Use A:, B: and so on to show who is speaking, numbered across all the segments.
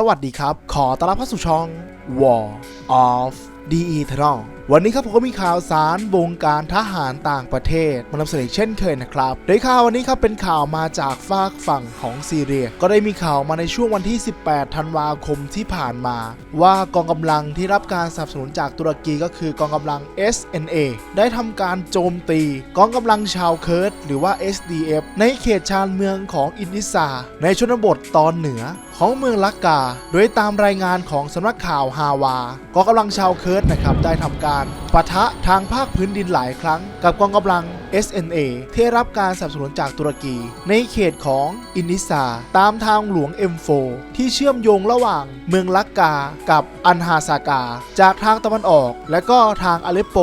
A: สวัสดีครับ ขอต้อนรับเข้าสู่ช่อง War of the Eternal วันนี้ครับผมก็มีข่าวสารวงการทหารต่างประเทศมานำเสนอเช่นเคยนะครับ โดยข่าววันนี้ครับเป็นข่าวมาจากฝากฝั่งของซีเรีย ก็ได้มีข่าวมาในช่วงวันที่ 18 ธันวาคมที่ผ่านมา ว่ากองกำลังที่รับการสนับสนุนจากตุรกีก็คือกองกำลัง SNA ได้ทำการโจมตี กองกำลังชาวเคิร์ดหรือว่า SDF ในเขตชานเมืองของอินดิซา ในชนบทตอนเหนือของเมืองลักกา โดยตามรายงานของสำนักข่าวฮาวากองกำลังชาวเคิร์ดนะครับได้ทำการปะทะทางภาคพื้นดินหลายครั้ง กับกองกำลัง SNA ที่ได้รับการสนับสนุนจากตุรกี ในเขตของอินนิซาตามทางหลวง M4 ที่เชื่อมโยงระหว่างเมืองลักกากับอันฮาซากา จากทางตะวันออก และก็ทางอเลปโป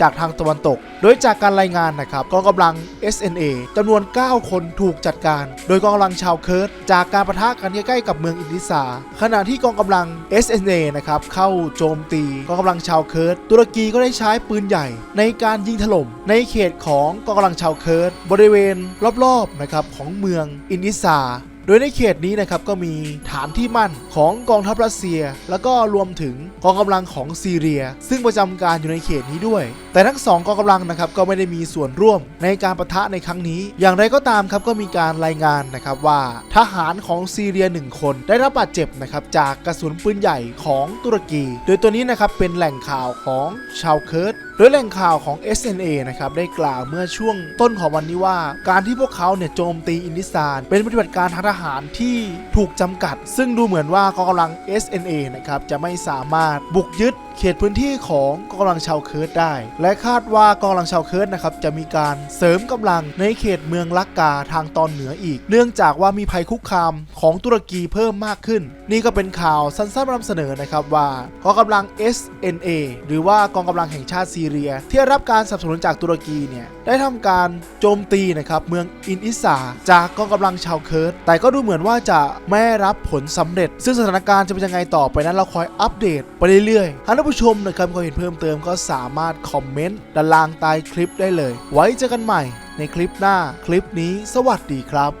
A: จากทางตะวันตก ดยจากการรายงานนะครับกองกำลัง SNA จำนวน 9 คนถูกจัดการ โดยกองกำลังชาวเคิร์ดจากการประทะกันใกล้ๆกับเมืองอินดิซาขณะที่กองกำลัง SNA นะครับเข้าโจมตีกองกำลังชาวเคิร์ดตุรกีก็ได้ใช้ปืนใหญ่ ในการยิงถล่มในเขตของกองกำลังชาวเคิร์ดบริเวณรอบๆนะครับของเมืองอินดิซาโดยในเขตนี้นะครับก็มีฐานที่มั่นของกองทัพรัสเซีย แล้วก็รวมถึงกองกำลังของซีเรีย ซึ่งประจำการอยู่ในเขตนี้ด้วย แต่ทั้งสองกองกำลังนะครับก็ไม่ได้มีส่วนร่วมในการประทะในครั้งนี้ อย่างไรก็ตามครับก็มีการรายงานนะครับว่าทหารของซีเรียหนึ่งคน ได้รับบาดเจ็บนะครับจากกระสุนปืนใหญ่ของตุรกี โดยตัวนี้นะครับเป็นแหล่งข่าวของชาวเคิร์ดโดยแหล่งข่าวของ SNA นะครับได้กล่าวเมื่อช่วงต้นของวันนี้ว่า การที่พวกเขาเนี่ยโจมตีอินดิซาน เป็นปฏิบัติการทางทหารที่ถูกจำกัด ซึ่งดูเหมือนว่ากองกำลัง SNA นะครับจะไม่สามารถบุกยึด เขตพื้นที่ของกองกำลังชาวเคิร์ดได้ และคาดว่ากองกำลังชาวเคิร์ดนะครับจะมีการเสริมกำลังในเขตเมืองลักกาทางตอนเหนืออีก เนื่องจากว่ามีภัยคุกคามของตุรกีเพิ่มมากขึ้น นี่ก็เป็นข่าวสั้นๆมานำเสนอนะครับว่ากองกำลัง SNA หรือว่ากองกำลังแห่งชาติซีเรีย ที่รับการสนับสนุนจากตุรกีเนี่ย ได้ทำการโจมตีนะครับเมืองอินอิสาจากกองกำลังชาวเคิร์ดแต่ก็ดูเหมือนว่าจะไม่รับผลสำเร็จ ซึ่งสถานการณ์จะเป็นยังไงต่อไปนั้นเราคอยอัปเดตไปเรื่อยๆ ท่านผู้ชมนะครับก็เห็นเพิ่มเติมก็สามารถคอมเมนต์ด้านล่างใต้คลิปได้เลย ไว้เจอกันใหม่ในคลิปหน้าคลิปนี้สวัสดีครับ